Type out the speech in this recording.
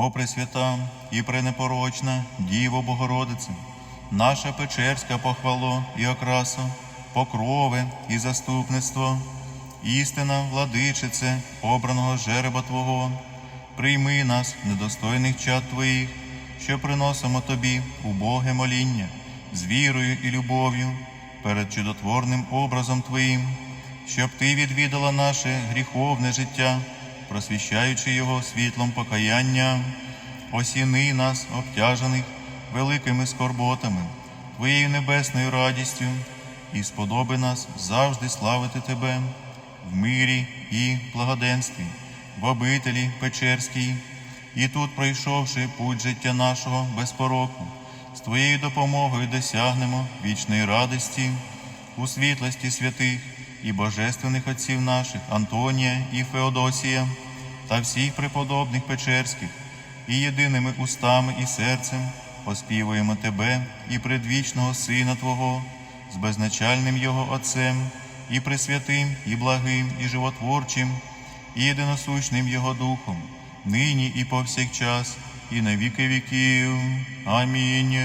О Пресвята і пренепорочна Діво Богородице, наша Печерська похвало і окрасо, покрове і заступництво, істина, владичице, обраного жереба Твого, прийми нас, недостойних чад Твоїх, що приносимо Тобі убоге моління, з вірою і любов'ю перед чудотворним образом Твоїм, щоб Ти відвідала наше гріховне життя, просвіщаючи його світлом покаяння, осіни нас, обтяжених великими скорботами, Твоєю небесною радістю, і сподоби нас завжди славити Тебе в мирі і благоденстві, в обителі Печерській, і тут, пройшовши путь життя нашого без пороку, з Твоєю допомогою досягнемо вічної радості у світлості святих і божественних отців наших Антонія і Феодосія та всіх преподобних Печерських, і єдиними устами і серцем оспівуємо Тебе і предвічного Сина Твого, з безначальним Його Отцем, і пресвятим, і благим, і животворчим, і єдиносущним Його Духом, нині і повсякчас, і на віки віків. Амінь.